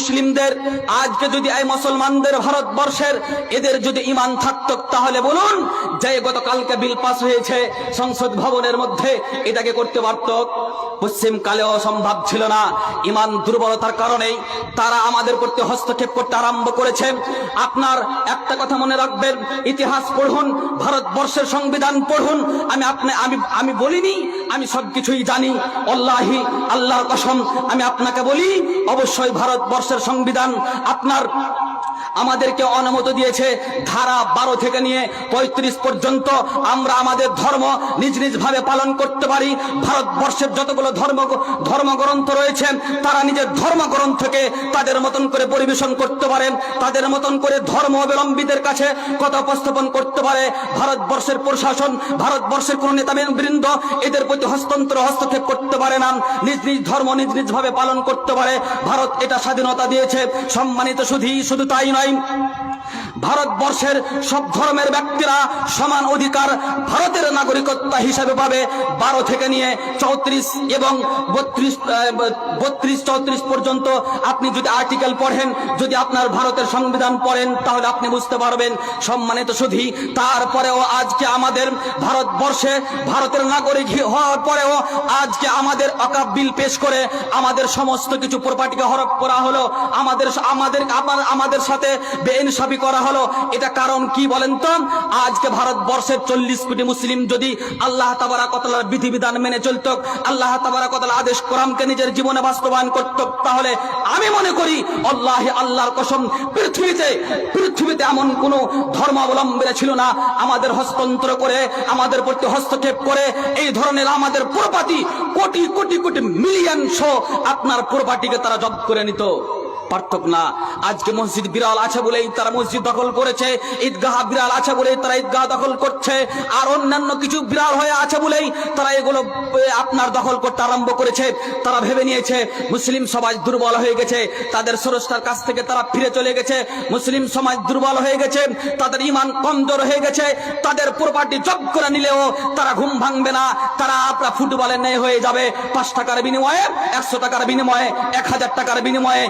মুসলিমদের, আজকে যদি এই মুসলমানদের ভারতবর্ষের এদের যদি ইমান থাকতো, তাহলে বলুন, যে গতকালকে বিল পাস হয়েছে সংসদ ভবনের মধ্যে, এটাকে করতে পারত? পশ্চিম কালেও সম্ভব ছিল না। ইমান দুর্বলতার কারণেই তারা আমাদের প্রতি হস্তক্ষেপ করতে আরম্ভ করেছে। আপনার একটা কথা মনে রাখবেন, ইতিহাস পড়ুন, ভারতবর্ষের সংবিধান পড়ুন, আমি আপনি, আমি আমি বলিনি, আমি সবকিছুই জানি। আল্লাহি আল্লাহর কসম, আমি আপনাকে বলি, অবশ্যই ভারতবর্ষের সংবিধান আপনার আমাদেরকে অনুমতি দিয়েছে ধারা বারো থেকে নিয়ে পঁয়ত্রিশ পর্যন্ত আমরা আমাদের ধর্ম নিজ নিজ ভাবে পালন করতে পারি। ভারতবর্ষের যতগুলো ধর্ম ধর্মগ্রন্থ রয়েছে, তারা নিজের ধর্মগ্রন্থকে তাদের মতন করে পরিবেশন করতে পারেন তাদের মতন করে ধর্ম অবলম্বীদের কাছে কথা উপস্থাপন করতে পারে। ভারতবর্ষের প্রশাসন, ভারতবর্ষের কোন নেতা বৃন্দ এদের প্রতি হস্তান্তর হস্তক্ষেপ করতে পারে না। নিজ নিজ ধর্ম নিজ নিজ ভাবে পালন করতে পারে। ভারত এটা স্বাধীনতা দিয়েছে। সম্মানিত শুধু শুধু তাই নয় ভারতবর্ষের সব ধর্মের ব্যক্তিরা সমান অধিকার ভারতের নাগরিকত্ব হিসাবে পাবে। বারো থেকে নিয়ে চৌত্রিশ এবং বত্রিশ বত্রিশ, চৌত্রিশ পর্যন্ত আপনি যদি আর্টিকেল পড়েন, যদি আপনার ভারতের সংবিধান পড়েন, তাহলে আপনি বুঝতে পারবেন। সম্মানিত শুধু তারপরেও আজকে আমাদের ভারতবর্ষে ভারতের নাগরিক হওয়ার পরেও আজকে আমাদের অকাপ বিল পেশ করে আমাদের সমস্ত কিছু প্রপার্টিকে হরপ করা হলো। আমাদের আমাদের আমাদের সাথে বেইনসাফি করা হলো, এটা কারণ কি বলেন তো? আজকে ভারতবর্ষের চল্লিশ কোটি মুসলিম যদি আল্লাহ তাবারা কতলার বিধিবিধান মেনে চলত, আল্লাহ তাবারা কতলা আদেশ কোরআনকে নিজের জীবনে বাস্তবায়ন করত, তাহলে আমি মনে করি, আল্লাহ আল্লাহর কসম, পৃথিবীতে পৃথিবীতে এমন কোন ধর্মাবলম্বীরা ছিল না। আমাদের হস্তান্তর করে, আমাদের প্রতি হস্তক্ষেপ করে, এই ধরনের আমাদের প্রপাতি কোটি কোটি কোটি মিলিয়ন শো আপনার প্রপার্টিকে তারা জব্দ করে নিত। পার্থক না। আজকে মসজিদ বিড়াল আছে বলেই তারা মসজিদ দখল করেছে, ঈদগাহ বিড়াল আছে বলেই তারা ঈদগাহ দখল করছে, আর অন্যান্য কিছু বিড়াল হয়ে আছে বলেই তারা এগুলো আপনার দখল করতে আরম্ভ করেছে। তারা ভেবে নিয়েছে, মুসলিম সমাজ দুর্বল হয়ে গেছে, তাদের স্রষ্টার কাছ থেকে তারা ফিরে চলে গেছে, মুসলিম সমাজ দুর্বল হয়ে গেছে, তাদের ইমান কমজোর হয়ে গেছে, তাদের প্রপার্টি জব করে নিলেও তারা ঘুম ভাঙবে না, তারা আপনার ফুটবলের ন্যায় হয়ে যাবে। পাঁচ টাকার বিনিময়ে, একশো টাকার বিনিময়ে, এক হাজার টাকার বিনিময়ে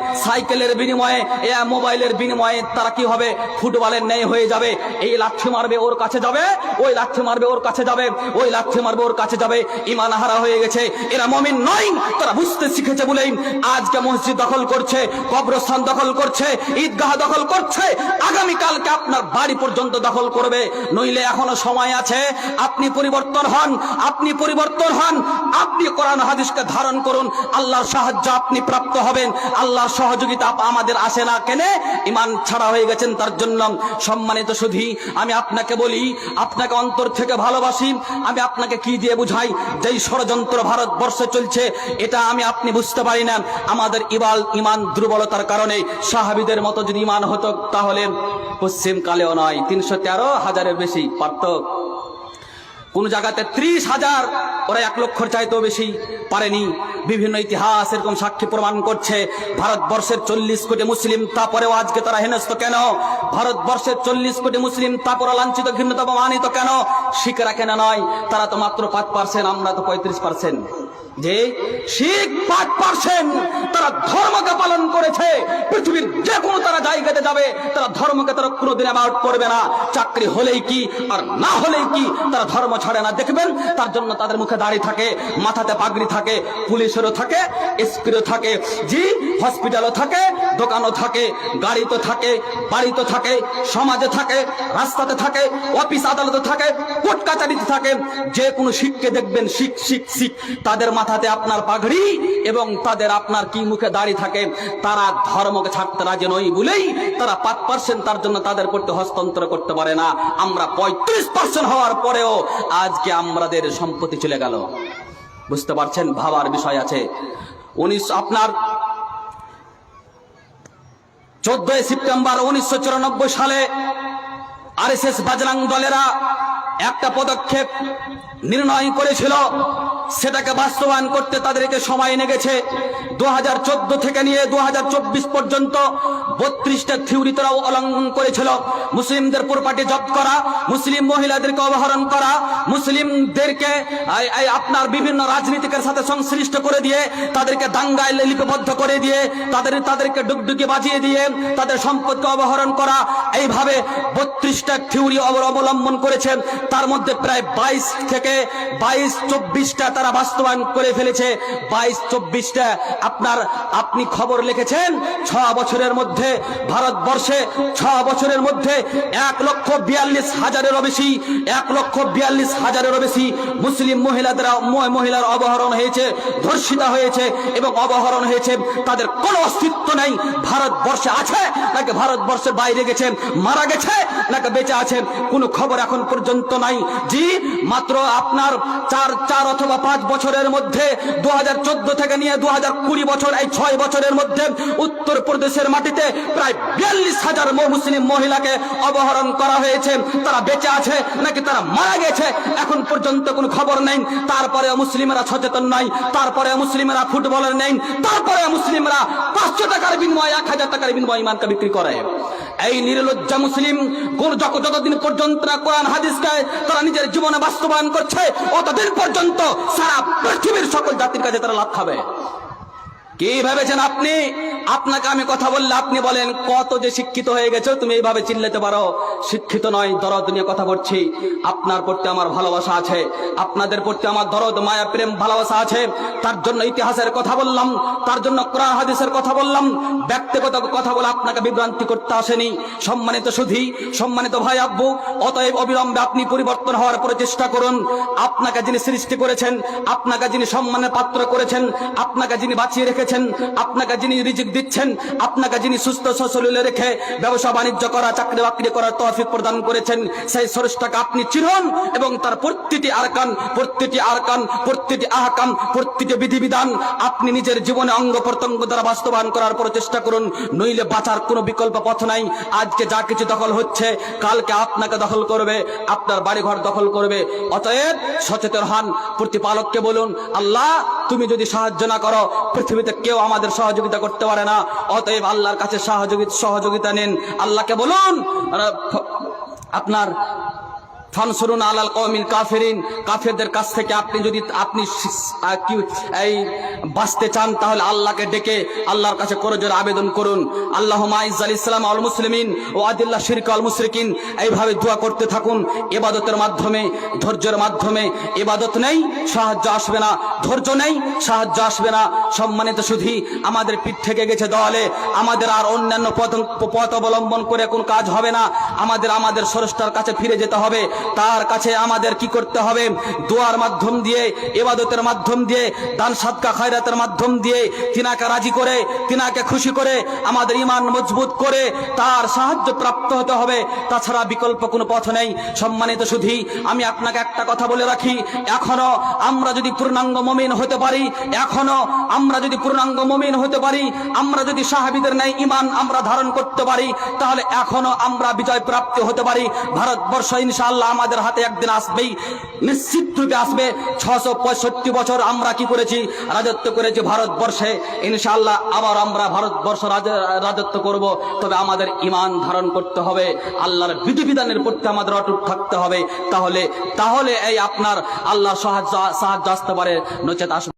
সাইকেলের বিনিময়ে, এ মোবাইলের বিনিময়ে তারা কি হবে? ফুটবলের ন্যায় হয়ে যাবে। এই লাঠি মারবে, ওর কাছে যাবে। ওই লাঠি মারবে, ওর কাছে যাবে। ওই লাঠি মারবে, ওর কাছে যাবে। ইমান হারা হয়ে গেছে। এরা মমিন নয়। তারা বুঝতে শিখেছে বলেই আজকে মসজিদ দখল করছে, কবরস্থান দখল করছে, ঈদগাহ দখল করছে। আগামীকালকে আপনার বাড়ি পর্যন্ত দখল করবে। নইলে এখনও সময় আছে। আপনি পরিবর্তন হন। আপনি পরিবর্তন হন। আপনি কোরআন হাদিসকে ধারণ করুন। আল্লাহর সাহায্য আপনি প্রাপ্ত হবেন। আল্লাহর সহযোগিতা আপ- আমাদের আসে না কেনে? ইমান ছাড়া হয়ে গেছেন, তার জন্য সম্মানিত সুধী, আমি আপনাকে বলি, আপনাকে অন্তর থেকে ভালোবাসি, আমি আপনাকে কি দিয়ে বুঝাই? যেই ষড়যন্ত্র ভারতবর্ষে চলছে, এটা আমি আপনি বুঝতে পারি না। আমাদের ইবাল ইমান দুর্বলতার কারণে সাহাবিদের মতো যদি ইমান হতো, তাহলে পশ্চিমকালেও নয়, তিনশো তেরো হাজারের বেশি পারত কোন জায়গাতে ত্রিশ হাজার, ওরা এক লক্ষর চাইতেও বেশি পারেনি। বিভিন্ন ইতিহাস এরকম সাক্ষী প্রমাণ করছে, ভারতবর্ষের চল্লিশ কোটি মুসলিম, তারপরেও আজকে তারা হেনস্ত কেন? ভারতবর্ষের চল্লিশ কোটি মুসলিম তারপরে লাঞ্ছিত ঘৃণত অপমানিত কেন? শিখরা কেন নয়? তারা তো মাত্র পাঁচ পার্সেন্ট আমরা তো পঁয়ত্রিশ পার্সেন্ট যে শিখ পাঁচ পার্সেন্ট তারা ধর্মকে পালন করেছে, পৃথিবীর যে কোনো তারা জায়গাতে যাবে, তারা ধর্মকে তারা কোনোদিন অ্যাবাউট করবে না। চাকরি হলেই কি আর না হলেই কি তারা ধর্ম ছাড়ে না। দেখবেন তার জন্য তাদের মুখে দাড়ি থাকে, মাথাতে পাগড়ি থাকে, পুলিশেরও থাকে এসপিরও থাকে, জি হসপিটালও থাকে দোকানও থাকে, গাড়িতে থাকে, বাড়িতে থাকে, সমাজে থাকে, রাস্তাতে থাকে, অফিস আদালতে থাকে, কোর্ট কাচারিতে থাকে, যে কোনো শিখকে দেখবেন, শিখ শিখ শিখ। তাদের মাথাতে আপনার পাগড়ি এবং তাদের আপনার কি মুখে দাড়ি থাকে, তারা ধর্মকে ছাড়তে রাজি নই বলেই তারা পাঁচ পার্সেন্ট তার জন্য তাদের করতে হস্তান্তর করতে পারে না। আমরা পঁয়ত্রিশ পার্সেন্ট হওয়ার পরেও আজকে আমাদের সম্পত্তি চলে গেল। বুঝতে পারছেন? ভাবার বিষয় আছে। উনিশ, আপনার চোদ্দই সেপ্টেম্বর উনিশশো চুরানব্বই সালে আরএসএস বাজরাং দলেরা একটা পদক্ষেপ নির্ণয় করেছিল। সেটাকে বাস্তবায়ন করতে তাদেরকে সময় লেগেছে দু থেকে নিয়ে দু পর্যন্ত বত্রিশটা থিওরি তারা অলঙ্ঘন করেছিল। মুসলিমদের প্রপার্টি জব্দ করা, মুসলিম মহিলাদেরকে অপহরণ করা, মুসলিমদেরকে আপনার বিভিন্ন রাজনীতিকের সাথে সংশ্লিষ্ট করে দিয়ে, তাদেরকে দাঙ্গায় লিপিবদ্ধ করে দিয়ে, তাদের, তাদেরকে ডুগডুগি বাজিয়ে দিয়ে, তাদের সম্পদকে অপহরণ করা, এইভাবে বত্রিশটা থিওরি অবলম্বন করেছেন। তার মধ্যে প্রায় বাইশ থেকে বাইশ, চব্বিশটা তারা বাস্তবায়ন করে ফেলেছে। বাইশ, চব্বিশটা আপনার, আপনি খবর লিখেছেন ছ বছরের মধ্যে, ভারতবর্ষে ছ বছরের মধ্যে এক লক্ষ বিয়াল্লিশ হাজারেরও বেশি, এক লক্ষ বিয়াল্লিশ হাজারেরও বেশি মুসলিম মহিলাদের মহিলার অপহরণ হয়েছে, ধর্ষিতা হয়েছে এবং অপহরণ হয়েছে। তাদের কোনো অস্তিত্ব নেই। ভারতবর্ষে আছে, নাকি ভারতবর্ষের বাইরে গেছেন মারা গেছে, নাকি বেঁচে আছেন কোনো খবর এখন পর্যন্ত নাই। জি, মাত্র আপনার চার চার অথবা পাঁচ বছরের মধ্যে দু থেকে নিয়ে দু কুড়ি বছর, এই ছয় বছরের মধ্যে উত্তর প্রদেশের মাটিতে প্রায় বিয়াল্লিশ হাজার মুসলিম মহিলাকে অপহরণ করা হয়েছে। তারা বেঁচে আছে নাকি তারা মারা গেছে? এখন পর্যন্ত কোনো খবর নেই। তারপরে মুসলিমেরা সচেতন নাই তারপরে মুসলিমরা ফুটবলের নেই তারপরে মুসলিমরা পাঁচশো টাকার বিনিময়ে, এক হাজার টাকার বিনিময়ে ইমানকে বিক্রি করে। এই নির্লজ্জা মুসলিম যতদিন পর্যন্ত কোরআন খায় তারা নিজের জীবনে বাস্তবায়ন করছে, অতদিন পর্যন্ত সারা পৃথিবীর সকল জাতির কাছে তারা লাভ খাবে। কি ভেবেছেন আপনি? আপনাকে আমি কথা বললে আপনি বলেন, কত যে শিক্ষিত হয়ে গেছো তুমি এইভাবে চিল্লাতে পারো? শিক্ষিত নয়, দরদ নিয়ে কথা বলছি। আপনার প্রতি আমার ভালোবাসা আছে, আপনাদের প্রতি আমার দরদ, মায়া, প্রেম, ভালোবাসা আছে। তার জন্য ইতিহাসের কথা বললাম, তার জন্য কোরআন, হাদিসের কথা বললাম। ব্যক্তিগত কথা বলে আপনাকে বিভ্রান্তি করতে আসেনি। সম্মানিত সুধী, সম্মানিত ভাই, আব্বু, অতএব অবিলম্বে আপনি পরিবর্তন হওয়ার পরে চেষ্টা করুন। আপনাকে যিনি সৃষ্টি করেছেন, আপনাকে যিনি সম্মানের পাত্র করেছেন, আপনাকে যিনি বাঁচিয়ে রেখেছেন, আপনাকে যিনি রিজিক দিচ্ছেন। আপনাকে যিনি সুস্থ সচলে রেখে ব্যবসা বাণিজ্য করা, চাকরি বাকরি করার তৌফিক প্রদান করেছেন, সেই সরসটাকে আপনি চিনুন এবং তার প্রতিটি আরকান প্রতিটি আরকান, প্রতিটি আহকাম, প্রতিটি বিধিবিধান আপনি নিজের জীবনে অঙ্গ প্রত্যঙ্গ দ্বারা বাস্তবায়ন করার পর চেষ্টা করুন, নইলে বাঁচার কোনো বিকল্প পথ নাই। আজকে যা কিছু দখল হচ্ছে, কালকে আপনাকে দখল করবে, আপনার বাড়িঘর দখল করবে। অতএব সচেতন হন, প্রতিপালককে বলুন, আল্লাহ তুমি যদি সাহায্য না করো, পৃথিবীতে কেউ আমাদের সহযোগিতা করতে পারে না। অতএব আল্লাহর কাছে সহযোগিতা সহযোগিতা নিন। আল্লাহকে বলুন আপনার ফানসুরুন আলাল কওমিল কাফিরিন। কাফেরদের কাছ থেকে আপনি যদি, আপনি এই, বাঁচতে চান, তাহলে আল্লাহকে ডেকে আল্লাহর কাছে করজোর আবেদন করুন। আল্লাহ মাইজাল ইসলাম আল মুসলিমিন ও আদিল্লাহ শিরক আল মুশরিকিন। এইভাবে দোয়া করতে থাকুন। এবাদতের মাধ্যমে, ধৈর্যের মাধ্যমে। এবাদত নেই, সাহায্য আসবে না। ধৈর্য নেই, সাহায্য আসবে না। সম্মানিত সুধী, আমাদের পিঠ থেকে গেছে দলে আমাদের আর অন্যান্য পথ পথ অবলম্বন করে কোন কাজ হবে না। আমাদের আমাদের স্রষ্টার কাছে ফিরে যেতে হবে। তার কাছে আমাদের কি করতে হবে? দোয়ার মাধ্যম দিয়ে এবাদতের মাধ্যম দিয়ে, দান সাদকা খায়রাতের মাধ্যম দিয়ে তিনাকে রাজি করে, তিনাকে খুশি করে, আমাদের ইমান মজবুত করে তার সাহায্য প্রাপ্ত হতে হবে। তাছাড়া বিকল্প কোনো পথ নেই। সম্মানিত সুধী, আমি আপনাকে একটা কথা বলে রাখি। এখনও আমরা যদি পূর্ণাঙ্গ মমিন হতে পারি, এখনও আমরা যদি পূর্ণাঙ্গ মমিন হতে পারি, আমরা যদি সাহাবিদের ন্যায় ইমান আমরা ধারণ করতে পারি, তাহলে এখনও আমরা বিজয় প্রাপ্তি হতে পারি। ভারতবর্ষ ইনশাআল্লাহ আমাদের হাতে একদিন আসবেই। নিশ্চিত রূপে আসবে। ছশো বছর আমরা কি করেছি? রাজত্ব করেছি ভারতবর্ষে। ইনশাল্লাহ আবার আমরা ভারতবর্ষ রাজত্ব করব। তবে আমাদের ইমান ধারণ করতে হবে। আল্লাহর বিধিবিধানের প্রতি আমাদের অটুট থাকতে হবে। তাহলে তাহলে এই আপনার আল্লাহ সাহায্য সাহায্য আসতে পারে। নচেত আসবে